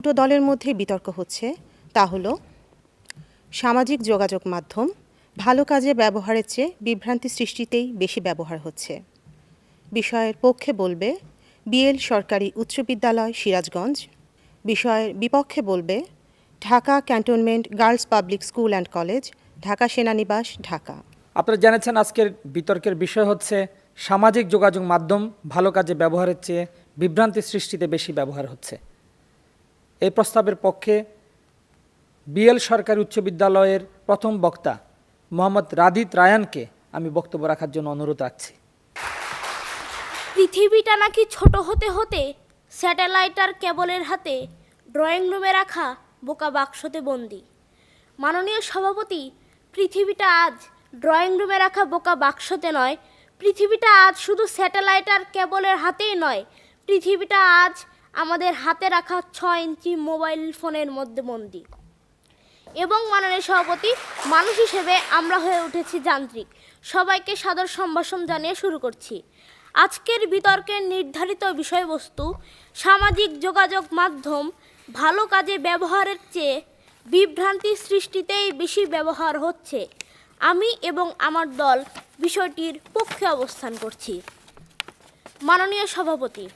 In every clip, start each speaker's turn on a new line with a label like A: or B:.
A: দুটো দলের মধ্যে বিতর্ক হচ্ছে। তা হলো, সামাজিক যোগাযোগ মাধ্যম, ভালো কাজে ব্যবহারের চেয়ে বিভ্রান্তি সৃষ্টিতেই বেশি ব্যবহার হচ্ছে। বিষয়ের পক্ষে বলবে, বিএল সরকারি উচ্চ বিদ্যালয়, সিরাজগঞ্জ। বিষয়ের বিপক্ষে বলবে, Dhaka cantonment girls public school and college, Dhaka সেনানিবাস, Dhaka.
B: আপনারা জেনেছেন আজকের বিতর্কের বিষয় হচ্ছে, সামাজিক যোগাযোগ মাধ্যম ভালো কাজে ব্যবহারের চেয়ে বিভ্রান্তি সৃষ্টিতে বেশি ব্যবহার হচ্ছে। এই প্রস্তাবের পক্ষে বিএল সরকারি উচ্চ বিদ্যালয়ের প্রথম বক্তা মোহাম্মদ রাদিত রায়ানকে আমি বক্তব্য রাখার জন্য অনুরোধ রাখছি।
C: পৃথিবীটা নাকি ছোট হতে হতে স্যাটেলাইট আর কেবলের হাতে ড্রয়িং রুমে রাখা বোকা বাক্সতে বন্দি। মাননীয় সভাপতি, পৃথিবীটা আজ ড্রয়িং রুমে রাখা বোকা বাক্সতে নয়, পৃথিবীটা আজ শুধু স্যাটেলাইট আর কেবলের হাতেই নয়, পৃথিবীটা আজ আমাদের হাতে রাখা ছয় ইঞ্চি মোবাইল ফোনের মধ্যে বন্দি। এবং মাননীয় সভাপতি, মানুষ হিসেবে আমরা হয়ে উঠেছি যান্ত্রিক। সবাইকে সাদর সম্ভাষণ জানিয়ে শুরু করছি। আজকের বিতর্কের নির্ধারিত বিষয়বস্তু, সামাজিক যোগাযোগ মাধ্যম, ভালো কাজে ব্যবহারের চেয়ে বিভ্রান্তি সৃষ্টিতেই বেশি ব্যবহার হচ্ছে। আমি এবং আমার দল বিষয়টির পক্ষে অবস্থান করছি। মাননীয় সভাপতি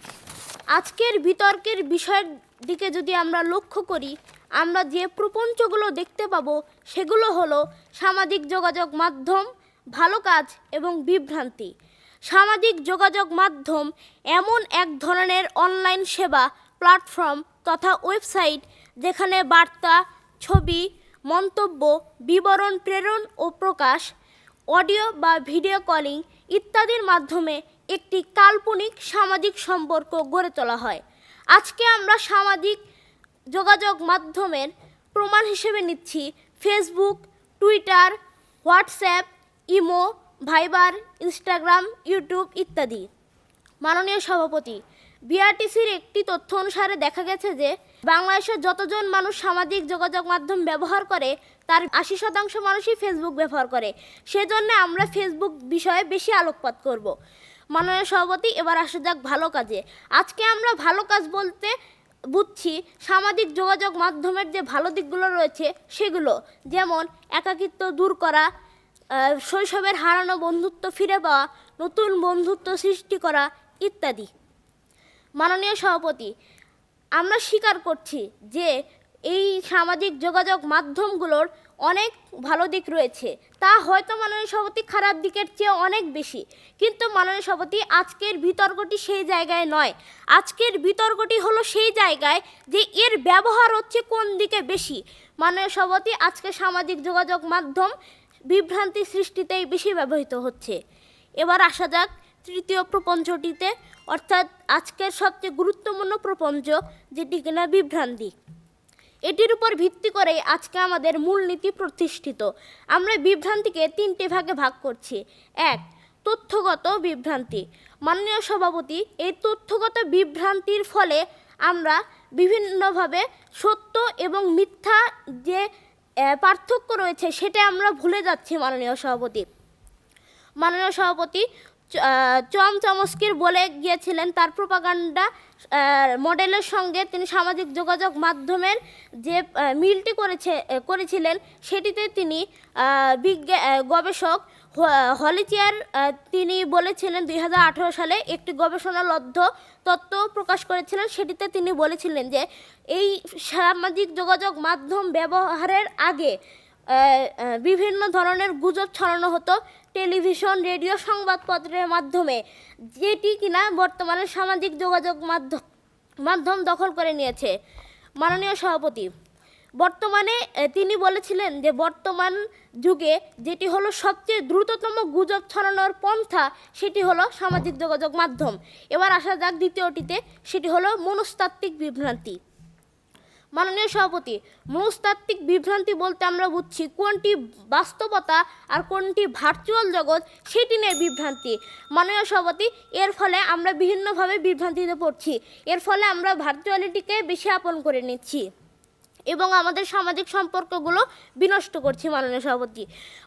C: আজকের বিতর্কের বিষয়ের দিকে যদি আমরা লক্ষ্য করি, আমরা যে প্রপঞ্চগুলো দেখতে পাবো, সেগুলো হলো সামাজিক যোগাযোগ মাধ্যম, ভালো কাজ এবং বিভ্রান্তি। সামাজিক যোগাযোগ মাধ্যম এমন এক ধরনের অনলাইন সেবা প্ল্যাটফর্ম তথা ওয়েবসাইট যেখানে বার্তা, ছবি, মন্তব্য, বিবরণ, প্রেরণ ও প্রকাশ অডিও বা ভিডিও কলিং ইত্যাদির মাধ্যমে একটি কাল্পনিক সামাজিক সম্পর্ক গড়ে তোলা হয়। আজকে আমরা সামাজিক যোগাযোগ মাধ্যমের প্রমাণ হিসেবে নিচ্ছি। Facebook Twitter WhatsApp imo Viber Instagram YouTube ইত্যাদি। মাননীয় সভাপতি বিআরটিসির একটি তথ্য অনুসারে দেখা গেছে যে, বাংলাদেশের যতজন মানুষ সামাজিক যোগাযোগ মাধ্যম ব্যবহার করে, তার আশি শতাংশ মানুষই ফেসবুক ব্যবহার করে। সেজন্য আমরা ফেসবুক বিষয়ে বেশি আলোকপাত করব। মাননীয় সভাপতি, এবার আসা যাক ভালো কাজে। আজকে আমরা ভালো কাজ বলতে বুঝছি সামাজিক যোগাযোগ মাধ্যমের যে ভালো দিকগুলো রয়েছে সেগুলো। যেমন একাকিত্ব দূর করা শৈশবের হারানো বন্ধুত্ব ফিরে পাওয়া, নতুন বন্ধুত্ব সৃষ্টি করা ইত্যাদি। মাননীয় সভাপতি, আমরা স্বীকার করছি যে এই সামাজিক যোগাযোগ মাধ্যমগুলোর অনেক ভালো দিক রয়েছে। তা হয়তো মাননীয় সভাপতি খারাপ দিকের চেয়ে অনেক বেশি। কিন্তু মাননীয় সভাপতি, আজকের বিতর্কটি সেই জায়গায় নয়। আজকের বিতর্কটি হলো সেই জায়গায় যে এর ব্যবহার হচ্ছে কোন দিকে বেশি। মাননীয় সভাপতি, আজকে সামাজিক যোগাযোগ মাধ্যম বিভ্রান্তি সৃষ্টিতেই বেশি ব্যবহৃত হচ্ছে। এবার আসা যাক তৃতীয় প্রপঞ্চটিতে। অর্থাৎ আজকের সবচেয়ে গুরুত্বপূর্ণ প্রপঞ্চ, যেটি কিনা বিভ্রান্তি। এটির উপর ভিত্তি করেই আজকে আমাদের মূলনীতি প্রতিষ্ঠিত। আমরা বিভ্রান্তিকে তিনটে ভাগে ভাগ করছি। এক, তথ্যগত বিভ্রান্তি। মাননীয় সভাপতি, এই তথ্যগত বিভ্রান্তির ফলে আমরা বিভিন্নভাবে সত্য এবং মিথ্যা যে পার্থক্য রয়েছে সেটা আমরা ভুলে যাচ্ছি মাননীয় সভাপতি। মাননীয় সভাপতি চ- চম চমস্কির বলে গিয়েছিলেন। তার প্রোপাগান্ডা মডেলের সঙ্গে তিনি সামাজিক যোগাযোগ মাধ্যমের যে মিলটি করেছে করেছিলেন, সেটিতে তিনি বিজ্ঞা গবেষক হলিচিয়ার তিনি বলেছিলেন দুই হাজার আঠারো সালে একটি গবেষণালব্ধ তত্ত্ব প্রকাশ করেছিলেন। সেটিতে তিনি বলেছিলেন যে, এই সামাজিক যোগাযোগ মাধ্যম ব্যবহারের আগে বিভিন্ন ধরনের গুজব ছড়ানো হতো। টেলিভিশন, রেডিও সংবাদপত্রের মাধ্যমে, যেটি কিনা বর্তমানে সামাজিক যোগাযোগ মাধ্যম মাধ্যম দখল করে নিয়েছে। মাননীয় সভাপতি, বর্তমানে তিনি বলেছিলেন যে বর্তমান যুগে যেটি হলো সবচেয়ে দ্রুততম গুজব ছড়ানোর পন্থা, সেটি হলো সামাজিক যোগাযোগ মাধ্যম। এবার আসা যাক দ্বিতীয়টিতে, সেটি হলো মনস্তাত্ত্বিক বিভ্রান্তি। মাননীয় সভাপতি, মনস্তাত্ত্বিক বিভ্রান্তি বলতে আমরা বুঝছি কোনটি বাস্তবতা আর কোনটি ভার্চুয়াল জগৎ, সেটি নিয়ে বিভ্রান্তি। মাননীয় সভাপতি, এর ফলে আমরা বিভিন্নভাবে বিভ্রান্তিতে পড়ছি। এর ফলে আমরা ভার্চুয়ালিটিকে বেশি আপন করে নিচ্ছি। এবং আমাদের সামাজিক সম্পর্কগুলো বিনষ্ট করছি মাননীয় সভাপতি।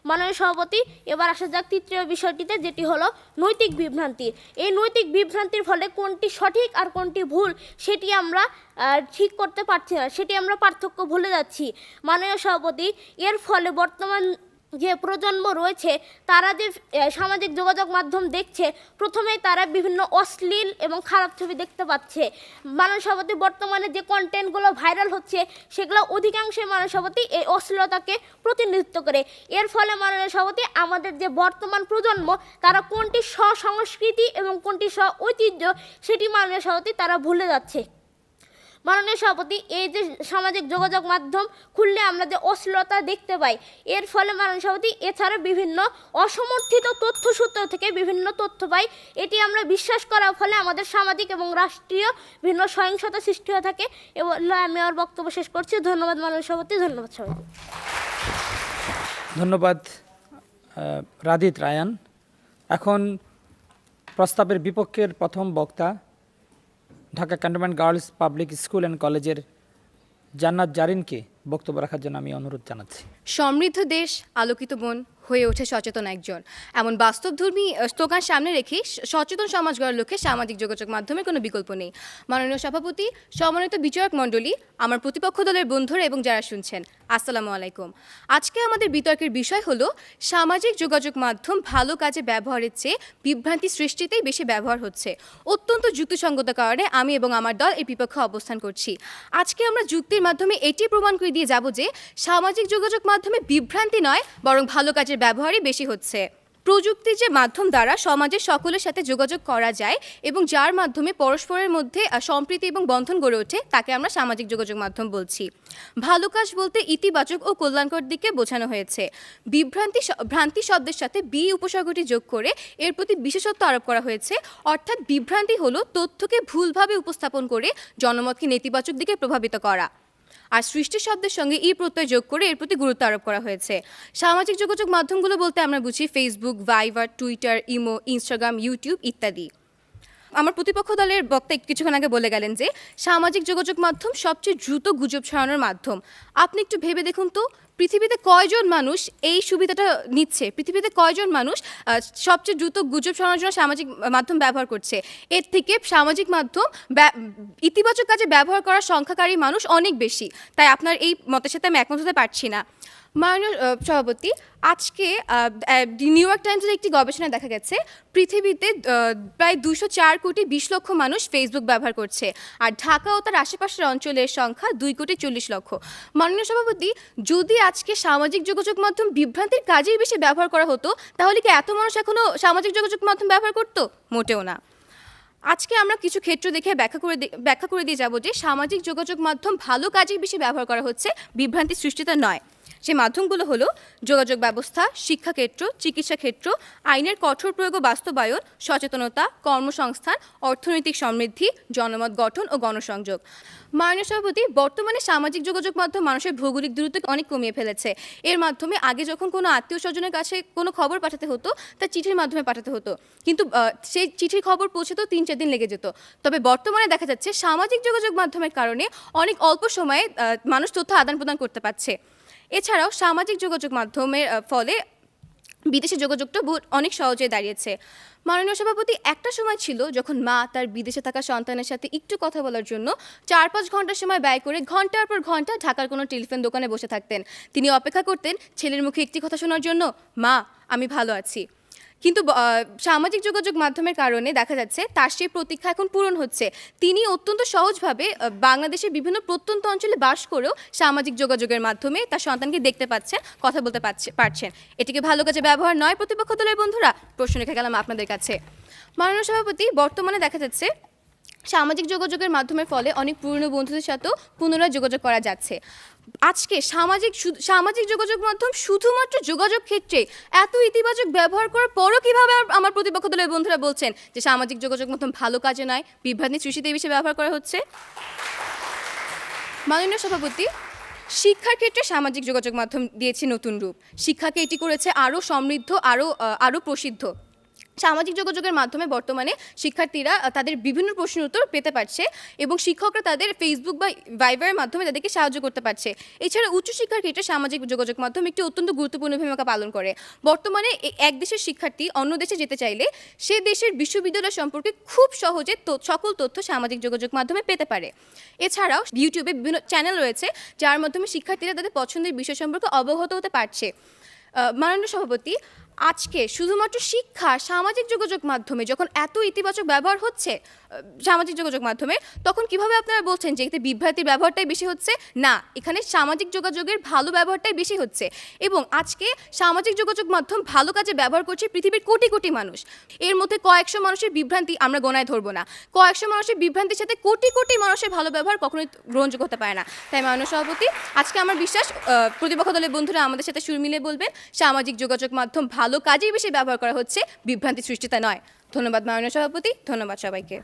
C: মাননীয় সভাপতি, এবার আসা যাক তৃতীয় বিষয়টিতে, যেটি হলো নৈতিক বিভ্রান্তি। এই নৈতিক বিভ্রান্তির ফলে কোনটি সঠিক আর কোনটি ভুল, সেটি আমরা ঠিক করতে পারছি না, সেটি আমরা পার্থক্য ভুলে যাচ্ছি। মাননীয় সভাপতি, এর ফলে বর্তমান যে প্রজন্ম রয়েছে, তারা যে সামাজিক যোগাযোগ মাধ্যম দেখছে, প্রথমেই তারা বিভিন্ন অশ্লীল এবং খারাপ ছবি দেখতে পাচ্ছে। মানব সভাপতি বর্তমানে যে কন্টেন্টগুলো ভাইরাল হচ্ছে, সেগুলো অধিকাংশই মানব সভাপতি এই অশ্লীলতাকে প্রতিনিধিত্ব করে। এর ফলে মাননীয় সভাপতি আমাদের যে বর্তমান প্রজন্ম, তারা কোনটি স্বসংস্কৃতি এবং কোনটি স্ব ঐতিহ্য সেটি মাননীয় সভাপতি তারা ভুলে যাচ্ছে। মাননীয় সভাপতি, এই যে সামাজিক যোগাযোগ মাধ্যম খুললে আমরা যে অশ্লীলতা দেখতে পাই, এর ফলে মাননীয় সভাপতি এছাড়া বিভিন্ন অসমর্থিত তথ্যসূত্র থেকে বিভিন্ন তথ্য পাই, এটি আমরা বিশ্বাস করার ফলে আমাদের সামাজিক এবং রাষ্ট্রীয় বিভিন্ন সহিংসতা সৃষ্টি হয়ে থাকে। এবং আমি আমার বক্তব্য শেষ করছি। ধন্যবাদ মাননীয় সভাপতি, ধন্যবাদ সবাইকে।
B: ধন্যবাদ রাদিত রায়ান। এখন প্রস্তাবের বিপক্ষের প্রথম বক্তা Dhaka cantonment girls public school and কলেজের জান্নাত জারিনকে বক্তব্য রাখার জন্য আমি অনুরোধ জানাচ্ছি।
D: সমৃদ্ধ দেশ, আলোকিত মন হয়ে ওঠে সচেতন একজন। এমন বাস্তবধর্মী স্লোগান সামনে রেখে সচেতন সমাজ গড়ার লক্ষ্যে সামাজিক যোগাযোগ মাধ্যমে কোনো বিকল্প নেই। মাননীয় সভাপতি, সমন্বিত বিচারক মণ্ডলী, আমার প্রতিপক্ষ দলের বন্ধুরা এবং যারা শুনছেন আসসালামু আলাইকুম। আজকে আমাদের বিতর্কের বিষয় হলো, সামাজিক যোগাযোগ মাধ্যম ভালো কাজে ব্যবহারের চেয়ে বিভ্রান্তি সৃষ্টিতেই বেশি ব্যবহার হচ্ছে। অত্যন্ত যুক্তিসঙ্গত কারণে আমি এবং আমার দল এর বিপক্ষে অবস্থান করছি। আজকে আমরা যুক্তির মাধ্যমে এটি প্রমাণ করে দিয়ে যাব যে, সামাজিক যোগাযোগ মাধ্যমে বিভ্রান্তি নয়, বরং ভালো কাজের ব্যবহারই বেশি হচ্ছে। প্রযুক্তির যে মাধ্যম দ্বারা সমাজের সকলের সাথে যোগাযোগ করা যায় এবং যার মাধ্যমে পরস্পরের মধ্যে সম্প্রীতি এবং বন্ধন গড়ে ওঠে, তাকে আমরা সামাজিক যোগাযোগ মাধ্যম বলছি। ভালো কাজ বলতে ইতিবাচক ও কল্যাণকর দিকে বোঝানো হয়েছে। বিভ্রান্তি ভ্রান্তি শব্দের সাথে বি উপসর্গটি যোগ করে এর প্রতি বিশেষত্ব আরোপ করা হয়েছে। অর্থাৎ বিভ্রান্তি হলো তথ্যকে ভুলভাবে উপস্থাপন করে জনমতকে নেতিবাচক দিকে প্রভাবিত করা। আর সৃষ্টি শব্দের সঙ্গে ই প্রত্যয় যোগ করে এর প্রতি গুরুত্ব আরোপ করা হয়েছে। সামাজিক যোগাযোগ মাধ্যমগুলো বলতে আমরা বুঝি ফেসবুক ভাইবার টুইটার ইমো ইনস্টাগ্রাম ইউটিউব ইত্যাদি। আমার প্রতিপক্ষ দলের বক্তা কিছুক্ষণ আগে বলে গেলেন যে, সামাজিক যোগাযোগ মাধ্যম সবচেয়ে দ্রুত গুজব ছড়ানোর মাধ্যম। আপনি একটু ভেবে দেখুন তো, পৃথিবীতে কয়জন মানুষ এই সুবিধাটা নিচ্ছে? পৃথিবীতে কয়জন মানুষ সবচেয়ে দ্রুত গুজব ছড়ানোর জন্য সামাজিক মাধ্যম ব্যবহার করছে? এর থেকে সামাজিক মাধ্যম ইতিবাচক কাজে ব্যবহার করার সংখ্যাকারী মানুষ অনেক বেশি। তাই আপনার এই মতের সাথে আমি একমত হতে পারছি না। মাননীয় সভাপতি, আজকে নিউ ইয়র্ক টাইমসের একটি গবেষণা দেখা গেছে, পৃথিবীতে প্রায় দুশো চার কোটি বিশ লক্ষ মানুষ ফেসবুক ব্যবহার করছে, আর ঢাকা ও তার আশেপাশের অঞ্চলের সংখ্যা দুই কোটি চল্লিশ লক্ষ। মাননীয় সভাপতি, যদি আজকে সামাজিক যোগাযোগ মাধ্যম বিভ্রান্তির কাজেই বেশি ব্যবহার করা হতো, তাহলে কি এত মানুষ এখনও সামাজিক যোগাযোগ মাধ্যম ব্যবহার করতো? মোটেও না। আজকে আমরা কিছু ক্ষেত্র দেখে ব্যাখ্যা করে ব্যাখ্যা করে দিয়ে যাব যে সামাজিক যোগাযোগ মাধ্যম ভালো কাজেই বেশি ব্যবহার করা হচ্ছে বিভ্রান্তি সৃষ্টিতে নয়। সেই মাধ্যমগুলো হলো যোগাযোগ ব্যবস্থা, শিক্ষাক্ষেত্র চিকিৎসা ক্ষেত্র আইনের কঠোর প্রয়োগ ও বাস্তবায়ন, সচেতনতা, কর্মসংস্থান, অর্থনৈতিক সমৃদ্ধি, জনমত গঠন ও গণসংযোগ। মাননীয় সভাপতি, বর্তমানে সামাজিক যোগাযোগ মাধ্যম মানুষের ভৌগোলিক দূরত্ব অনেক কমিয়ে ফেলেছে। এর মাধ্যমে আগে যখন কোনো আত্মীয় স্বজনের কাছে কোনো খবর পাঠাতে হতো, তা চিঠির মাধ্যমে পাঠাতে হতো। কিন্তু সেই চিঠির খবর পৌঁছতেও তিন চার দিন লেগে যেত। তবে বর্তমানে দেখা যাচ্ছে সামাজিক যোগাযোগ মাধ্যমের কারণে অনেক অল্প সময়ে মানুষ তথ্য আদান প্রদান করতে পারছে। এছাড়াও সামাজিক যোগাযোগ মাধ্যমের ফলে বিদেশে যোগাযোগটা অনেক সহজে দাঁড়িয়েছে। মাননীয় সভাপতি, একটা সময় ছিল যখন মা তার বিদেশে থাকা সন্তানের সাথে একটু কথা বলার জন্য চার পাঁচ ঘণ্টার সময় ব্যয় করে ঘণ্টার পর ঘণ্টা ঢাকার কোনো টেলিফোন দোকানে বসে থাকতেন। তিনি অপেক্ষা করতেন ছেলের মুখে একটি কথা শোনার জন্য, মা, আমি ভালো আছি। কিন্তু সামাজিক যোগাযোগ মাধ্যমের কারণে দেখা যাচ্ছে তার সেই প্রতীক্ষা এখন পূরণ হচ্ছে। তিনি অত্যন্ত সহজভাবে বাংলাদেশের বিভিন্ন প্রত্যন্ত অঞ্চলে বাস করেও সামাজিক যোগাযোগের মাধ্যমে তার সন্তানকে দেখতে পাচ্ছেন, কথা বলতে পারছে পারছেন। এটিকে ভালো কাজে ব্যবহার নয় প্রতিপক্ষ দলের বন্ধুরা। প্রশ্ন রেখে গেলাম আপনাদের কাছে। মাননীয় সভাপতি, বর্তমানে দেখা যাচ্ছে সামাজিক যোগাযোগের মাধ্যমের ফলে অনেক পুরনো বন্ধুদের সাথেও পুনরায় যোগাযোগ করা যাচ্ছে। আজকে সামাজিক সামাজিক যোগাযোগ মাধ্যম শুধুমাত্র যোগাযোগ ক্ষেত্রে এত ইতিবাচক ব্যবহার করার পরও কীভাবে আমার- প্রতিপক্ষ দলের বন্ধুরা বলছেন যে সামাজিক যোগাযোগ মাধ্যম ভালো কাজে নয়, বিভ্রান্তি সৃষ্টিতে বেশি ব্যবহার করা হচ্ছে। মাননীয় সভাপতি, শিক্ষার ক্ষেত্রে সামাজিক যোগাযোগ মাধ্যম দিয়েছে নতুন রূপ। শিক্ষাকে এটি করেছে আরও সমৃদ্ধ, আরও আরও প্রসিদ্ধ। সামাজিক যোগাযোগের মাধ্যমে বর্তমানে শিক্ষার্থীরা তাদের বিভিন্ন প্রশ্নের উত্তর পেতে পারছে এবং শিক্ষকরা তাদের ফেসবুক বা ভাইবারের মাধ্যমে তাদেরকে সাহায্য করতে পারছে। এছাড়া উচ্চশিক্ষার ক্ষেত্রে সামাজিক যোগাযোগ মাধ্যম একটি অত্যন্ত গুরুত্বপূর্ণ ভূমিকা পালন করে। বর্তমানে এক দেশের শিক্ষার্থী অন্য দেশে যেতে চাইলে সে দেশের বিশ্ববিদ্যালয় সম্পর্কে খুব সহজে সকল তথ্য সামাজিক যোগাযোগ মাধ্যমে পেতে পারে। এছাড়াও ইউটিউবে বিভিন্ন চ্যানেল রয়েছে, যার মাধ্যমে শিক্ষার্থীরা তাদের পছন্দের বিষয় সম্পর্কে অবগত হতে পারছে। মাননীয় সভাপতি আজকে শুধুমাত্র শিক্ষা সামাজিক যোগাযোগ মাধ্যমে যখন এত ইতিবাচক ব্যবহার হচ্ছে সামাজিক যোগাযোগ মাধ্যমে, তখন কীভাবে আপনারা বলছেন যে এতে বিভ্রান্তির ব্যবহারটাই বেশি হচ্ছে? না, এখানে সামাজিক যোগাযোগের ভালো ব্যবহারটাই বেশি হচ্ছে। এবং আজকে সামাজিক যোগাযোগ মাধ্যম ভালো কাজে ব্যবহার করছে পৃথিবীর কোটি কোটি মানুষ। এর মধ্যে কয়েকশো মানুষের বিভ্রান্তি আমরা গোনায় ধরবো না। কয়েকশো মানুষের বিভ্রান্তির সাথে কোটি কোটি মানুষের ভালো ব্যবহার কখনোই গ্রহণযোগ্য হতে পারে না। তাই মাননীয় সভাপতি, আজকে আমার বিশ্বাস প্রতিপক্ষ দলের বন্ধুরা আমাদের সাথে সুর মিলে বলবেন, সামাজিক যোগাযোগ মাধ্যম ভালো কাজেই বেশি ব্যবহার করা হচ্ছে, বিভ্রান্তি সৃষ্টিতে নয়। ধন্যবাদ মাননীয় সভাপতি ধন্যবাদ সবাইকে।